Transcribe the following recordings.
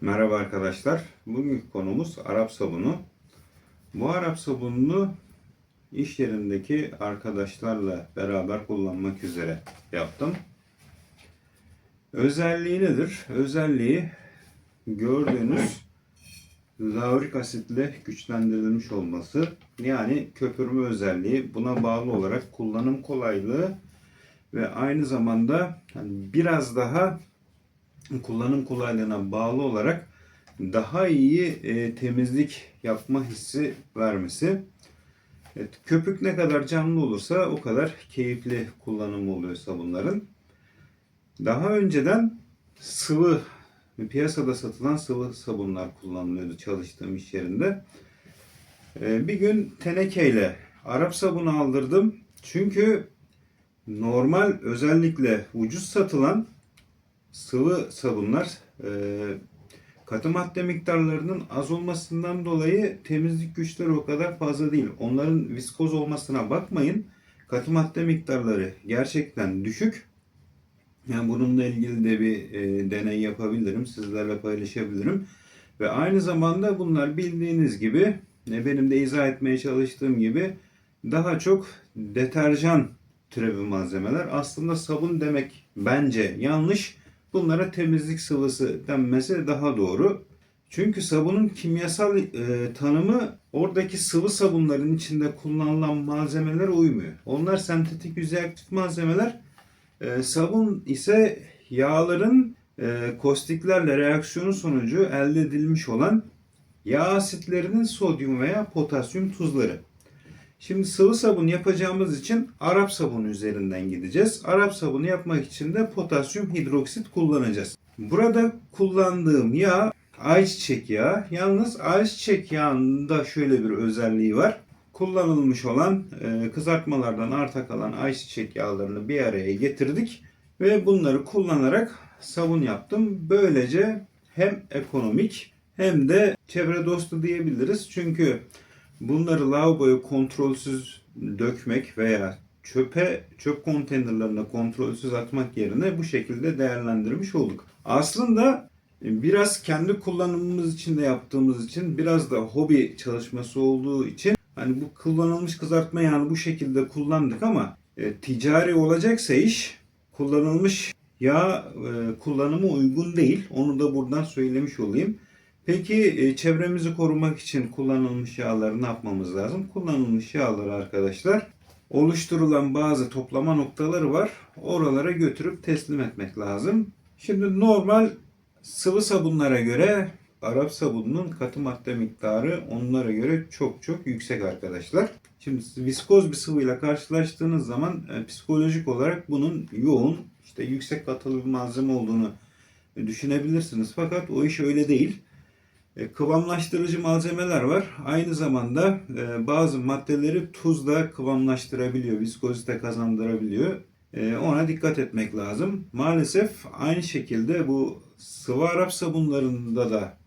Merhaba arkadaşlar. Bugünkü konumuz Arap sabunu. Bu Arap sabununu iş yerindeki arkadaşlarla beraber kullanmak üzere yaptım. Özelliği nedir? Özelliği gördüğünüz laurik asitle güçlendirilmiş olması. Yani köpürme özelliği buna bağlı olarak kullanım kolaylığı ve aynı zamanda hani biraz daha kullanım kolaylığına bağlı olarak daha iyi e, temizlik yapma hissi vermesi. Evet, köpük ne kadar canlı olursa o kadar keyifli kullanımı oluyor sabunların. Daha önceden sıvı piyasada satılan sıvı sabunlar kullanılıyordu çalıştığım iş yerinde. E, bir gün tenekeyle Arap sabunu aldırdım. Çünkü normal özellikle ucuz satılan sıvı sabunlar e, katı madde miktarlarının az olmasından dolayı temizlik güçleri o kadar fazla değil. Onların viskoz olmasına bakmayın. Katı madde miktarları gerçekten düşük. Yani bununla ilgili de bir e, deney yapabilirim. Sizlerle paylaşabilirim. Ve aynı zamanda bunlar bildiğiniz gibi e, benim de izah etmeye çalıştığım gibi daha çok deterjan türevi malzemeler. Aslında sabun demek bence yanlış. Bunlara temizlik sıvısı denmesi daha doğru. Çünkü sabunun kimyasal e, tanımı oradaki sıvı sabunların içinde kullanılan malzemelere uymuyor. Onlar sentetik yüzey aktif malzemeler. E, sabun ise yağların e, kostiklerle reaksiyonu sonucu elde edilmiş olan yağ asitlerinin sodyum veya potasyum tuzları. Şimdi sıvı sabun yapacağımız için Arap sabunu üzerinden gideceğiz. Arap sabunu yapmak için de potasyum hidroksit kullanacağız. Burada kullandığım yağ ayçiçek yağı. Yalnız ayçiçek yağında şöyle bir özelliği var. Kullanılmış olan e, kızartmalardan arta kalan ayçiçek yağlarını bir araya getirdik ve bunları kullanarak sabun yaptım. Böylece hem ekonomik hem de çevre dostu diyebiliriz. Çünkü Bunları lavaboya kontrolsüz dökmek veya çöpe çöp konteynerlarına kontrolsüz atmak yerine bu şekilde değerlendirmiş olduk. Aslında biraz kendi kullanımımız için de yaptığımız için biraz da hobi çalışması olduğu için hani bu kullanılmış kızartma yağını bu şekilde kullandık ama e, ticari olacaksa iş kullanılmış yağ e, kullanımı uygun değil. Onu da buradan söylemiş olayım. Peki e, çevremizi korumak için kullanılmış yağları ne yapmamız lazım? Kullanılmış yağları arkadaşlar oluşturulan bazı toplama noktaları var. Oralara götürüp teslim etmek lazım. Şimdi normal sıvı sabunlara göre Arap sabununun katı madde miktarı onlara göre çok çok yüksek arkadaşlar. Şimdi viskoz bir sıvıyla karşılaştığınız zaman e, psikolojik olarak bunun yoğun, işte yüksek katılı bir malzeme olduğunu düşünebilirsiniz. Fakat o iş öyle değil. E, kıvamlaştırıcı malzemeler var. Aynı zamanda e, bazı maddeleri tuzla kıvamlaştırabiliyor, viskozite kazandırabiliyor. E, ona dikkat etmek lazım. Maalesef aynı şekilde bu sıvı Arap sabunlarında da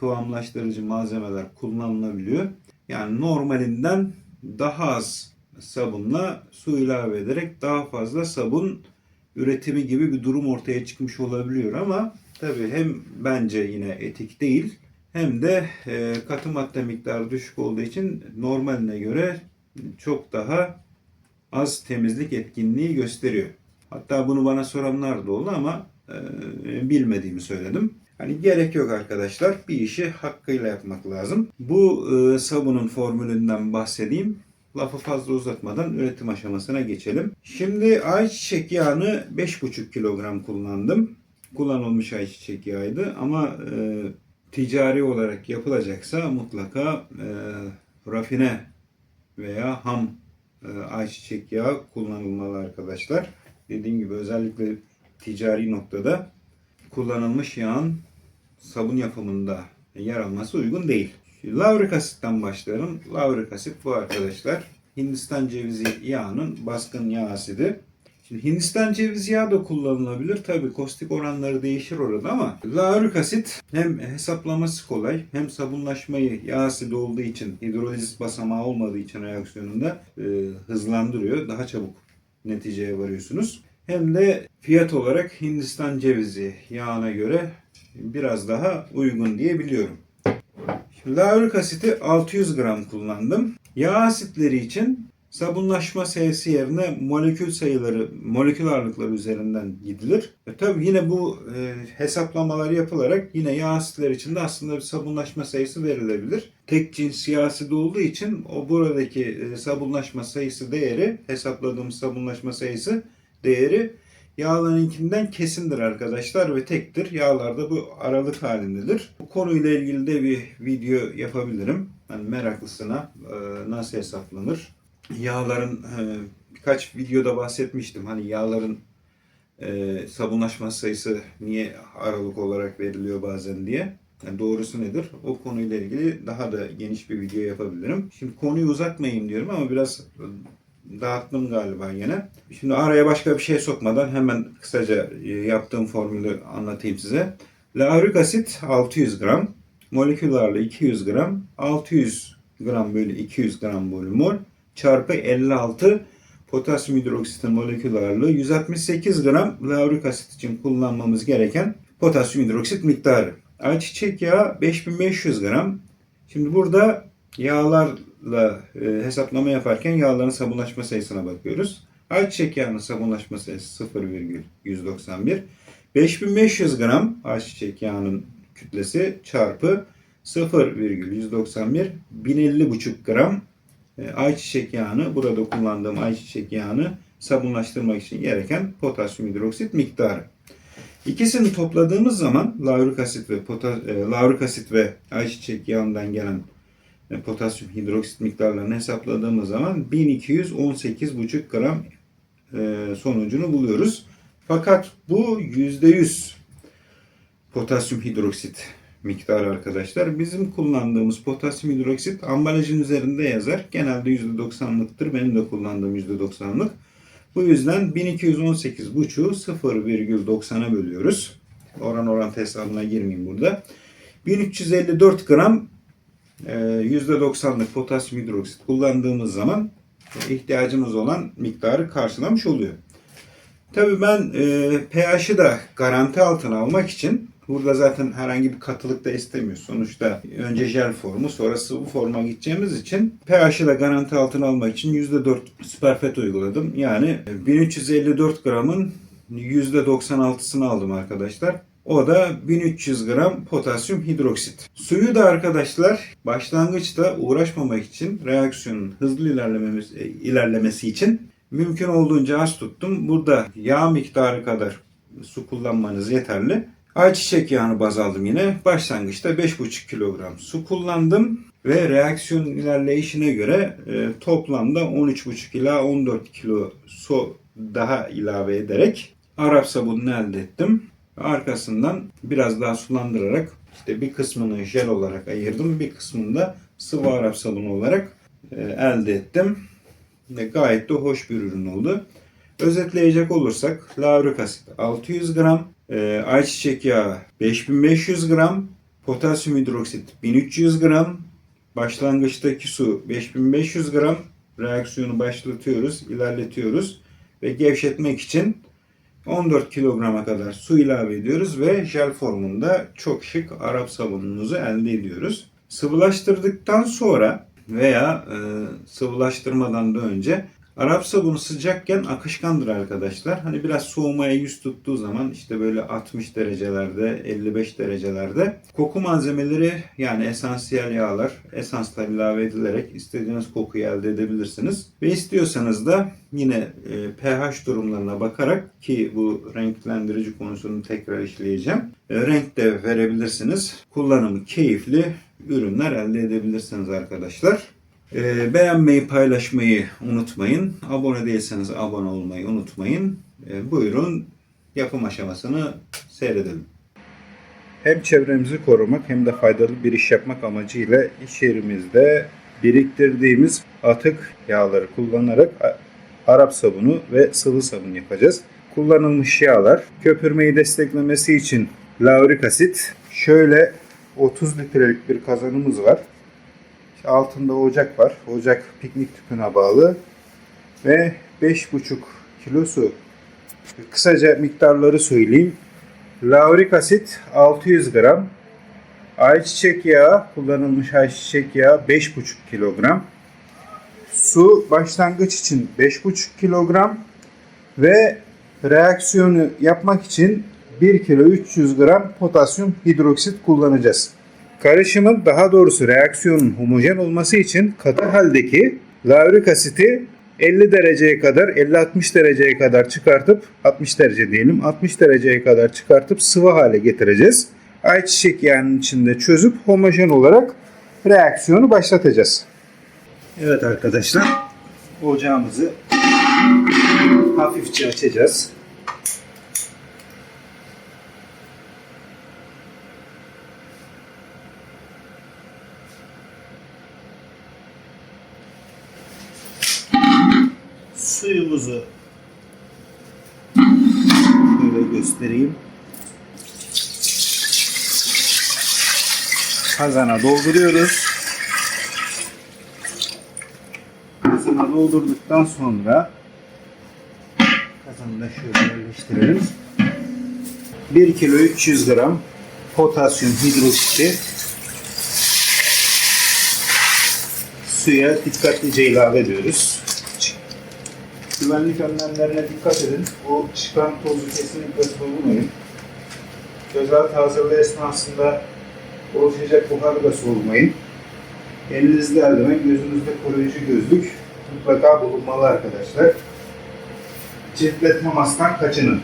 kıvamlaştırıcı malzemeler kullanılabiliyor. Yani normalinden daha az sabunla su ilave ederek daha fazla sabun üretimi gibi bir durum ortaya çıkmış olabiliyor ama Tabii hem bence yine etik değil hem de e, katı madde miktarı düşük olduğu için normaline göre çok daha az temizlik etkinliği gösteriyor. Hatta bunu bana soranlar da oldu ama e, bilmediğimi söyledim. Hani gerek yok arkadaşlar. Bir işi hakkıyla yapmak lazım. Bu e, sabunun formülünden bahsedeyim. Lafı fazla uzatmadan üretim aşamasına geçelim. Şimdi ayçiçek yağını 5,5 kilogram kullandım kullanılmış ayçiçek yağıydı ama e, ticari olarak yapılacaksa mutlaka e, rafine veya ham e, ayçiçek yağı kullanılmalı arkadaşlar. Dediğim gibi özellikle ticari noktada kullanılmış yağın sabun yapımında yer alması uygun değil. Laurik asitten başlayalım. Laurik asit bu arkadaşlar. Hindistan cevizi yağının baskın yağ asidi. Şimdi Hindistan cevizi yağı da kullanılabilir. Tabii kostik oranları değişir orada ama laurik asit hem hesaplaması kolay hem sabunlaşmayı yağ asidi olduğu için hidroliz basamağı olmadığı için reaksiyonunda e, hızlandırıyor. Daha çabuk neticeye varıyorsunuz. Hem de fiyat olarak Hindistan cevizi yağına göre biraz daha uygun diye biliyorum. Şimdi laurik asiti 600 gram kullandım. Yağ asitleri için sabunlaşma sayısı yerine molekül sayıları, molekül ağırlıkları üzerinden gidilir. E tabii yine bu e, hesaplamalar yapılarak yine yağ asitleri için de aslında bir sabunlaşma sayısı verilebilir. Tek cins yağ asidi olduğu için o buradaki e, sabunlaşma sayısı değeri, hesapladığımız sabunlaşma sayısı değeri yağlarınkinden kesindir arkadaşlar ve tektir. Yağlarda bu aralık halindedir. Bu konuyla ilgili de bir video yapabilirim. Yani meraklısına e, nasıl hesaplanır? Yağların e, birkaç videoda bahsetmiştim. Hani yağların e, sabunlaşma sayısı niye aralık olarak veriliyor bazen diye. Yani doğrusu nedir? O konuyla ilgili daha da geniş bir video yapabilirim. Şimdi konuyu uzatmayayım diyorum ama biraz dağıttım galiba yine. Şimdi araya başka bir şey sokmadan hemen kısaca e, yaptığım formülü anlatayım size. Laurik asit 600 gram, molekül ağırlığı 200 gram, 600 gram bölü 200 gram bölü mol çarpı 56 potasyum hidroksitin molekül ağırlığı 168 gram laurik asit için kullanmamız gereken potasyum hidroksit miktarı. Ayçiçek yağı 5500 gram. Şimdi burada yağlarla e, hesaplama yaparken yağların sabunlaşma sayısına bakıyoruz. Ayçiçek yağının sabunlaşma sayısı 0,191. 5500 gram ayçiçek yağının kütlesi çarpı 0,191 1050,5 gram ayçiçek yağını burada kullandığım ayçiçek yağını sabunlaştırmak için gereken potasyum hidroksit miktarı. İkisini topladığımız zaman laurik asit ve pota, e, asit ve ayçiçek yağından gelen e, potasyum hidroksit miktarlarını hesapladığımız zaman 1218,5 gram e, sonucunu buluyoruz. Fakat bu %100 potasyum hidroksit miktarı arkadaşlar. Bizim kullandığımız potasyum hidroksit ambalajın üzerinde yazar. Genelde %90'lıktır. Benim de kullandığım %90'lık. Bu yüzden 1218,5'u 0,90'a bölüyoruz. Oran oran hesabına girmeyeyim burada. 1354 gram e, %90'lık potasyum hidroksit kullandığımız zaman e, ihtiyacımız olan miktarı karşılamış oluyor. Tabii ben e, pH'ı da garanti altına almak için burada zaten herhangi bir katılık da istemiyoruz. Sonuçta önce jel formu sonra sıvı forma gideceğimiz için pH'ı da garanti altına almak için %4 süperfet uyguladım. Yani 1354 gramın %96'sını aldım arkadaşlar. O da 1300 gram potasyum hidroksit. Suyu da arkadaşlar başlangıçta uğraşmamak için reaksiyonun hızlı ilerlemesi, ilerlemesi için mümkün olduğunca az tuttum. Burada yağ miktarı kadar su kullanmanız yeterli. Ayçiçek yağını baz aldım yine. Başlangıçta 5,5 kilogram su kullandım. Ve reaksiyon ilerleyişine göre e, toplamda 13,5 ila 14 kilo su daha ilave ederek Arap sabununu elde ettim. Arkasından biraz daha sulandırarak işte bir kısmını jel olarak ayırdım. Bir kısmını da sıvı Arap sabunu olarak e, elde ettim. Ve gayet de hoş bir ürün oldu. Özetleyecek olursak laurik asit 600 gram, e, ayçiçek yağı 5500 gram, potasyum hidroksit 1300 gram, başlangıçtaki su 5500 gram, reaksiyonu başlatıyoruz, ilerletiyoruz ve gevşetmek için 14 kilograma kadar su ilave ediyoruz ve jel formunda çok şık Arap sabununuzu elde ediyoruz. Sıvılaştırdıktan sonra veya e, sıvılaştırmadan da önce Arap sabunu sıcakken akışkandır arkadaşlar. Hani biraz soğumaya yüz tuttuğu zaman işte böyle 60 derecelerde 55 derecelerde koku malzemeleri yani esansiyel yağlar esanslar ilave edilerek istediğiniz kokuyu elde edebilirsiniz. Ve istiyorsanız da yine e, pH durumlarına bakarak ki bu renklendirici konusunu tekrar işleyeceğim. E, renk de verebilirsiniz. Kullanımı keyifli ürünler elde edebilirsiniz arkadaşlar. Ee, beğenmeyi, paylaşmayı unutmayın. Abone değilseniz abone olmayı unutmayın. Ee, buyurun yapım aşamasını seyredelim. Hem çevremizi korumak hem de faydalı bir iş yapmak amacıyla iş yerimizde biriktirdiğimiz atık yağları kullanarak Arap sabunu ve sıvı sabun yapacağız. Kullanılmış yağlar köpürmeyi desteklemesi için laurik asit şöyle 30 litrelik bir kazanımız var. Altında ocak var. Ocak piknik tüpüne bağlı. Ve 5,5 kilo su. Kısaca miktarları söyleyeyim. laurik asit 600 gram, ayçiçek yağı, kullanılmış ayçiçek yağı 5,5 kilogram, su başlangıç için 5,5 kilogram ve reaksiyonu yapmak için 1 kilo 300 gram potasyum hidroksit kullanacağız. Karışımın daha doğrusu reaksiyonun homojen olması için katı haldeki laurik asiti 50 dereceye kadar 50-60 dereceye kadar çıkartıp 60 derece diyelim 60 dereceye kadar çıkartıp sıvı hale getireceğiz. Ayçiçek yağının içinde çözüp homojen olarak reaksiyonu başlatacağız. Evet arkadaşlar ocağımızı hafifçe açacağız. Suyumuzu şöyle göstereyim. Kazana dolduruyoruz. Kazana doldurduktan sonra kazanı da şöyle yerleştirelim. 1 kilo 300 gram potasyum hidroksiti suya dikkatlice ilave ediyoruz. Güvenlik önlemlerine dikkat edin. O çıkan tozu kesinlikle solunmayın. Gözaltı hazırlığı esnasında oluşacak buharı da solmayın. Elinizde eldiven, gözünüzde koruyucu gözlük mutlaka bulunmalı arkadaşlar. Ciltle temastan kaçının.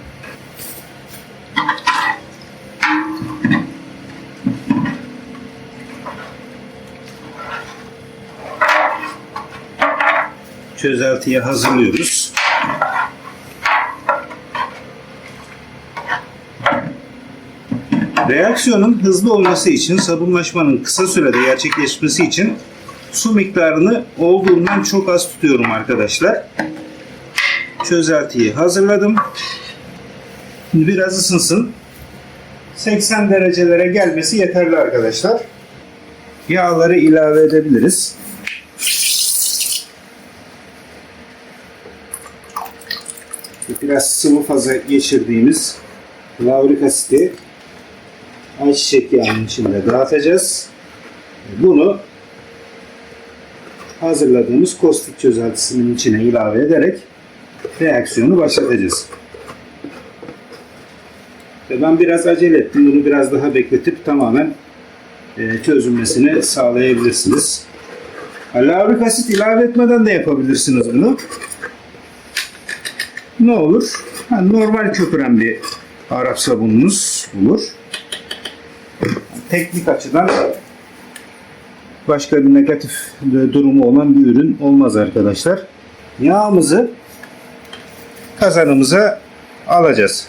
Çözeltiye hazırlıyoruz. Reaksiyonun hızlı olması için, sabunlaşmanın kısa sürede gerçekleşmesi için su miktarını olduğundan çok az tutuyorum arkadaşlar. Çözeltiyi hazırladım. Şimdi biraz ısınsın. 80 derecelere gelmesi yeterli arkadaşlar. Yağları ilave edebiliriz. Biraz sıvı faza geçirdiğimiz laurik asiti ayçiçek yağının içinde dağıtacağız. Bunu hazırladığımız kostik çözeltisinin içine ilave ederek reaksiyonu başlatacağız. Ve ben biraz acele ettim. Bunu biraz daha bekletip tamamen e, çözülmesini sağlayabilirsiniz. Laurik asit ilave etmeden de yapabilirsiniz bunu. Ne olur? Normal köpüren bir Arap sabununuz olur. Teknik açıdan başka bir negatif durumu olan bir ürün olmaz arkadaşlar. Yağımızı kazanımıza alacağız.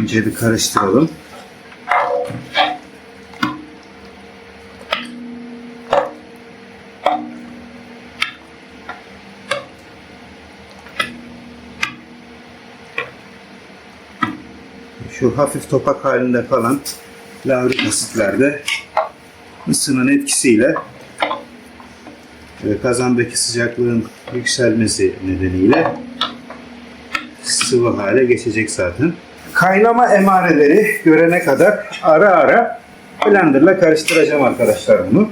Önce bir karıştıralım. Şu hafif topak halinde kalan laurik asitlerde ısının etkisiyle ve kazandaki sıcaklığın yükselmesi nedeniyle sıvı hale geçecek zaten. Kaynama emareleri görene kadar ara ara blenderla karıştıracağım arkadaşlar bunu.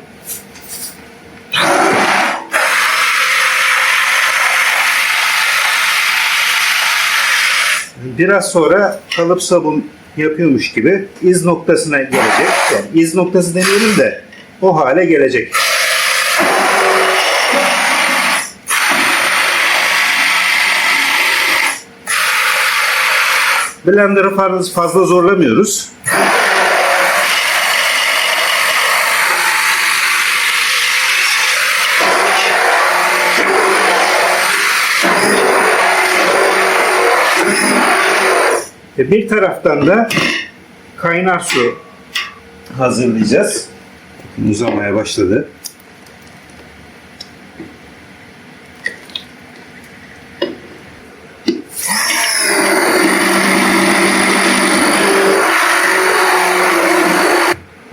Biraz sonra kalıp sabun yapıyormuş gibi iz noktasına gelecek. Yani iz noktası demeyelim de o hale gelecek. Blender'ı fazla, zorlamıyoruz. Ve bir taraftan da kaynar su hazırlayacağız. uzamaya başladı.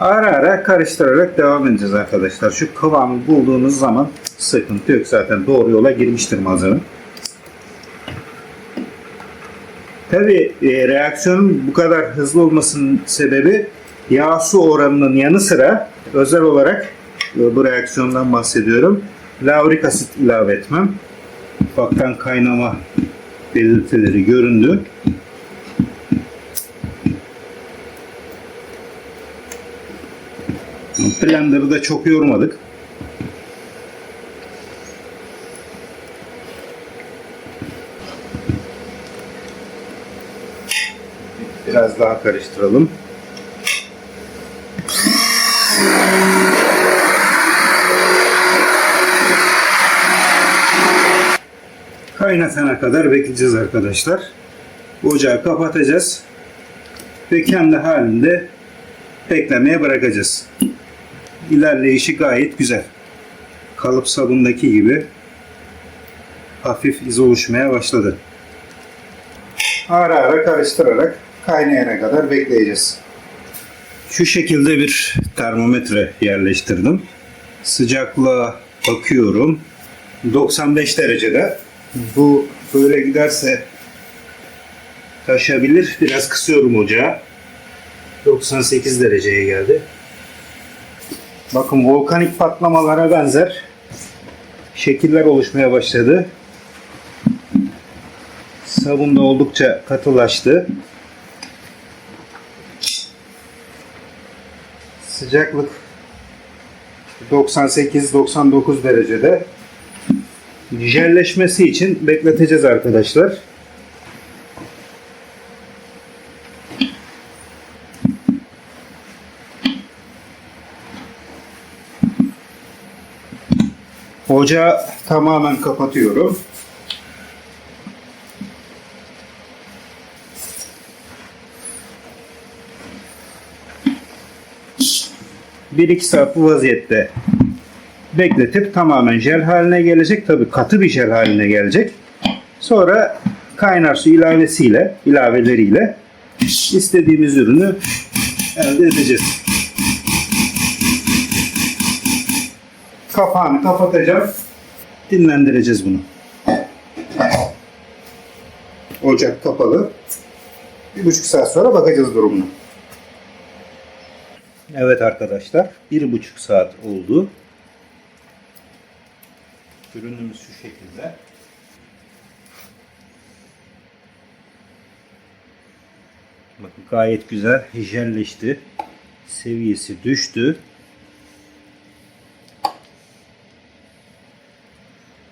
Ara ara karıştırarak devam edeceğiz arkadaşlar. Şu kıvamı bulduğunuz zaman sıkıntı yok zaten doğru yola girmiştir malzeme. Tabi reaksiyonun bu kadar hızlı olmasının sebebi yağ su oranının yanı sıra özel olarak e, bu reaksiyondan bahsediyorum. Laurik asit ilave etmem. Ufaktan kaynama belirtileri göründü. Blender'ı da çok yormadık. Biraz daha karıştıralım. Kaynatana kadar bekleyeceğiz arkadaşlar. Ocağı kapatacağız. Ve kendi halinde beklemeye bırakacağız. İlerleyişi gayet güzel. Kalıp sabundaki gibi hafif iz oluşmaya başladı. Ara ara karıştırarak kaynayana kadar bekleyeceğiz. Şu şekilde bir termometre yerleştirdim. Sıcaklığa bakıyorum. 95 derecede. Bu böyle giderse taşabilir. Biraz kısıyorum ocağı. 98 dereceye geldi. Bakın volkanik patlamalara benzer şekiller oluşmaya başladı. Sabun da oldukça katılaştı. Sıcaklık 98-99 derecede. Jelleşmesi için bekleteceğiz arkadaşlar. Ocağı tamamen kapatıyorum. Bir iki saat bu vaziyette bekletip tamamen jel haline gelecek. Tabi katı bir jel haline gelecek. Sonra kaynar su ilavesiyle, ilaveleriyle istediğimiz ürünü elde edeceğiz. Kapağını kapatacağım. Dinlendireceğiz bunu. Ocak kapalı. Bir buçuk saat sonra bakacağız durumuna. Evet arkadaşlar. Bir buçuk saat oldu. Ürünümüz şu şekilde. Bakın gayet güzel jelleşti. Seviyesi düştü.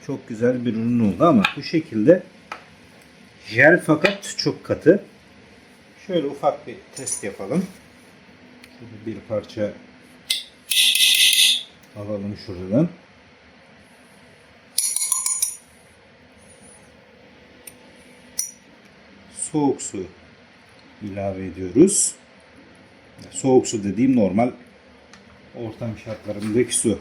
Çok güzel bir ürün oldu ama bu şekilde jel fakat çok katı. Şöyle ufak bir test yapalım. Şöyle bir parça alalım şuradan. Soğuk su ilave ediyoruz. Soğuk su dediğim normal ortam şartlarındaki su.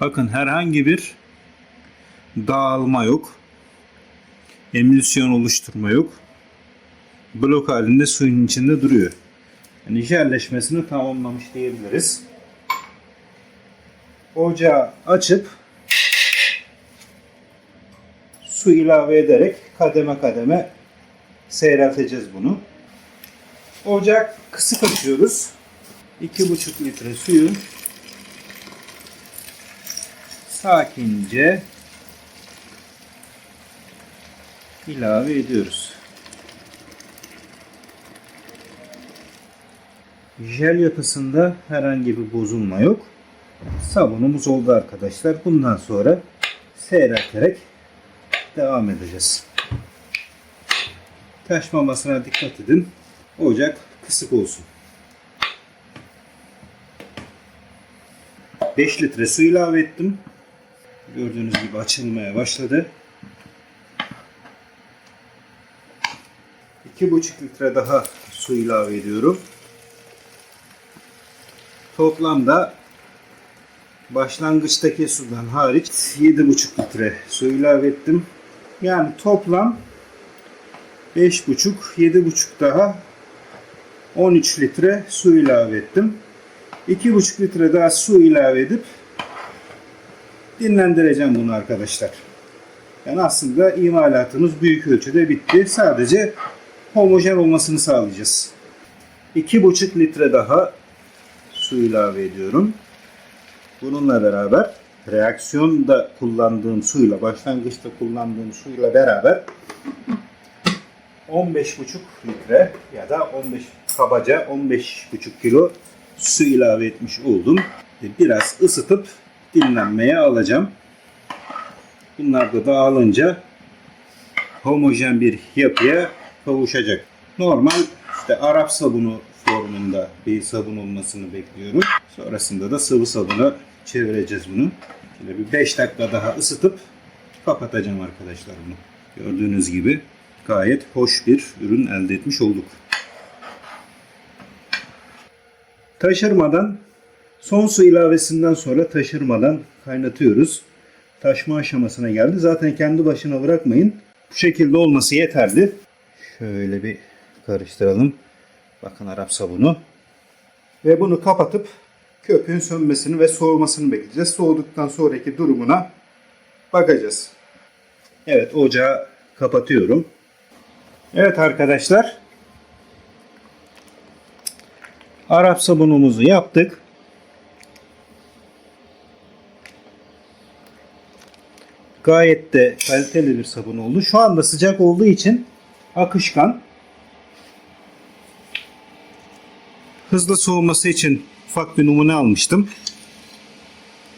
Bakın herhangi bir dağılma yok. Emülsyon oluşturma yok. Blok halinde suyun içinde duruyor. Yani jelleşmesini tamamlamış diyebiliriz. Ocağı açıp su ilave ederek kademe kademe seyrelteceğiz bunu. Ocak kısık açıyoruz. 2,5 litre suyu sakince ilave ediyoruz. Jel yapısında herhangi bir bozulma yok. Sabunumuz oldu arkadaşlar. Bundan sonra seyrelterek devam edeceğiz. Taşmamasına dikkat edin. Ocak kısık olsun. 5 litre su ilave ettim. Gördüğünüz gibi açılmaya başladı. 2,5 litre daha su ilave ediyorum. Toplamda başlangıçtaki sudan hariç 7,5 litre su ilave ettim. Yani toplam 5,5 7,5 daha 13 litre su ilave ettim. 2,5 litre daha su ilave edip dinlendireceğim bunu arkadaşlar. Yani aslında imalatımız büyük ölçüde bitti. Sadece homojen olmasını sağlayacağız. 2,5 litre daha su ilave ediyorum. Bununla beraber reaksiyonda kullandığım suyla, başlangıçta kullandığım suyla beraber 15,5 litre ya da 15 kabaca 15,5 kilo su ilave etmiş oldum. Biraz ısıtıp dinlenmeye alacağım. Bunlar da dağılınca homojen bir yapıya kavuşacak. Normal işte Arap sabunu formunda bir sabun olmasını bekliyorum. Sonrasında da sıvı sabuna çevireceğiz bunu. Şöyle bir 5 dakika daha ısıtıp kapatacağım arkadaşlar bunu. Gördüğünüz gibi gayet hoş bir ürün elde etmiş olduk. Taşırmadan son su ilavesinden sonra taşırmadan kaynatıyoruz. Taşma aşamasına geldi. Zaten kendi başına bırakmayın. Bu şekilde olması yeterli. Şöyle bir karıştıralım. Bakın Arap sabunu. Ve bunu kapatıp köpüğün sönmesini ve soğumasını bekleyeceğiz. Soğuduktan sonraki durumuna bakacağız. Evet ocağı kapatıyorum. Evet arkadaşlar. Arap sabunumuzu yaptık. Gayet de kaliteli bir sabun oldu. Şu anda sıcak olduğu için akışkan. Hızlı soğuması için ufak bir numune almıştım.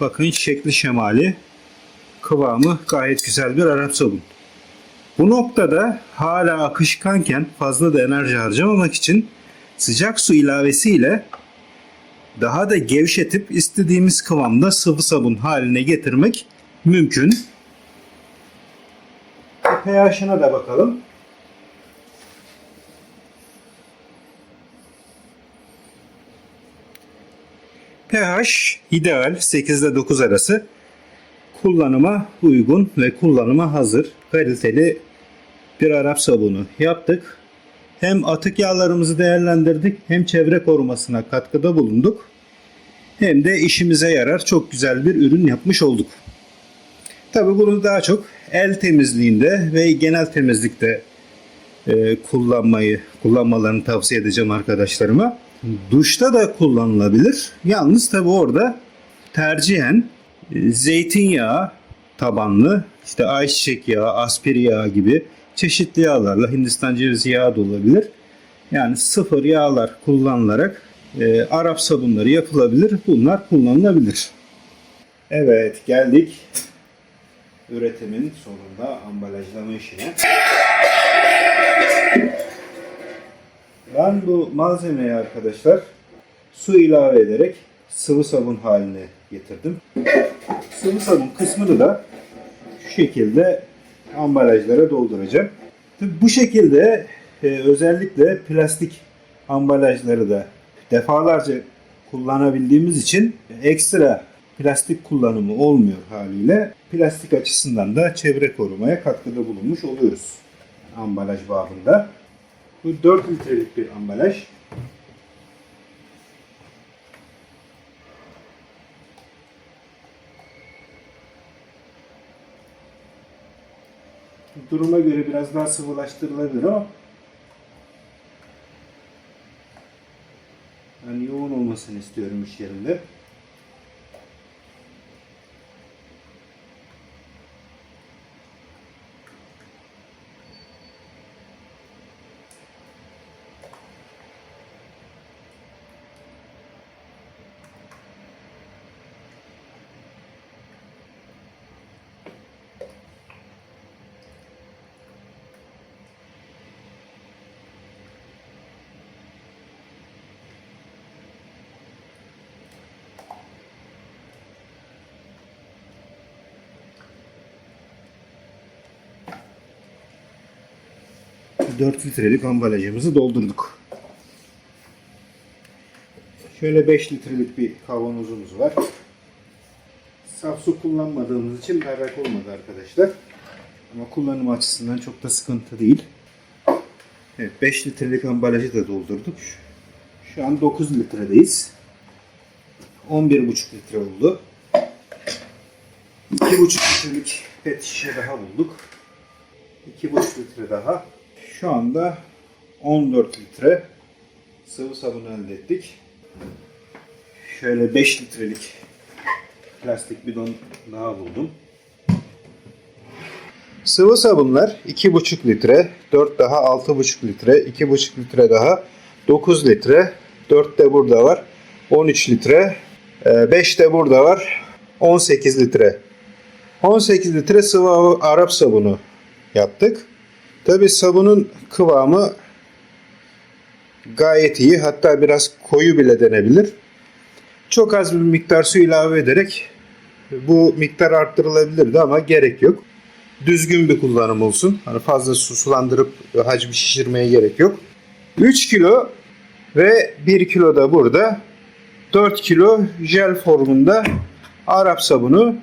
Bakın şekli şemali kıvamı gayet güzel bir Arap sabun. Bu noktada hala akışkanken fazla da enerji harcamamak için sıcak su ilavesiyle daha da gevşetip istediğimiz kıvamda sıvı sabun haline getirmek mümkün. pH'ına da bakalım. pH ideal 8 ile 9 arası kullanıma uygun ve kullanıma hazır kaliteli bir Arap sabunu yaptık. Hem atık yağlarımızı değerlendirdik hem çevre korumasına katkıda bulunduk. Hem de işimize yarar çok güzel bir ürün yapmış olduk. Tabi bunu daha çok el temizliğinde ve genel temizlikte e, kullanmayı kullanmalarını tavsiye edeceğim arkadaşlarıma. Duşta da kullanılabilir. Yalnız tabi orada tercihen e, zeytinyağı tabanlı işte ayçiçek yağı, aspir yağı gibi çeşitli yağlarla Hindistan cevizi yağı da olabilir. Yani sıfır yağlar kullanılarak e, Arap sabunları yapılabilir. Bunlar kullanılabilir. Evet geldik üretimin sonunda ambalajlama işine. Ben bu malzemeyi arkadaşlar su ilave ederek sıvı sabun haline getirdim. Sıvı sabun kısmını da şu şekilde ambalajlara dolduracağım. Tabii bu şekilde e, özellikle plastik ambalajları da defalarca kullanabildiğimiz için ekstra plastik kullanımı olmuyor haliyle. Plastik açısından da çevre korumaya katkıda bulunmuş oluyoruz ambalaj babında. Bu 4 litrelik bir ambalaj. Duruma göre biraz daha sıvılaştırılabilir ama ben yoğun olmasını istiyorum iş yerinde. ...4 litrelik ambalajımızı doldurduk. Şöyle 5 litrelik bir kavanozumuz var. Saf su kullanmadığımız için berrak olmadı arkadaşlar. Ama kullanım açısından çok da sıkıntı değil. Evet 5 litrelik ambalajı da doldurduk. Şu- an 9 litredeyiz. 11,5 litre oldu. 2,5 litrelik pet şişe daha bulduk. 2,5 litre daha. Şu anda 14 litre sıvı sabun elde ettik. Şöyle 5 litrelik plastik bidon daha buldum. Sıvı sabunlar 2,5 litre, 4 daha 6,5 litre, 2,5 litre daha 9 litre, 4 de burada var 13 litre, 5 de burada var 18 litre. 18 litre sıvı Arap sabunu yaptık. Tabi sabunun kıvamı gayet iyi hatta biraz koyu bile denebilir. Çok az bir miktar su ilave ederek bu miktar arttırılabilirdi ama gerek yok. Düzgün bir kullanım olsun. Hani fazla su sulandırıp hacmi şişirmeye gerek yok. 3 kilo ve 1 kilo da burada 4 kilo jel formunda Arap sabunu.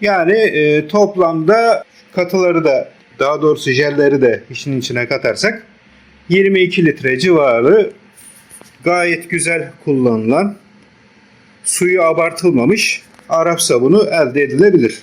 Yani e, toplamda katıları da daha doğrusu jelleri de işin içine katarsak 22 litre civarı gayet güzel kullanılan suyu abartılmamış Arap sabunu elde edilebilir.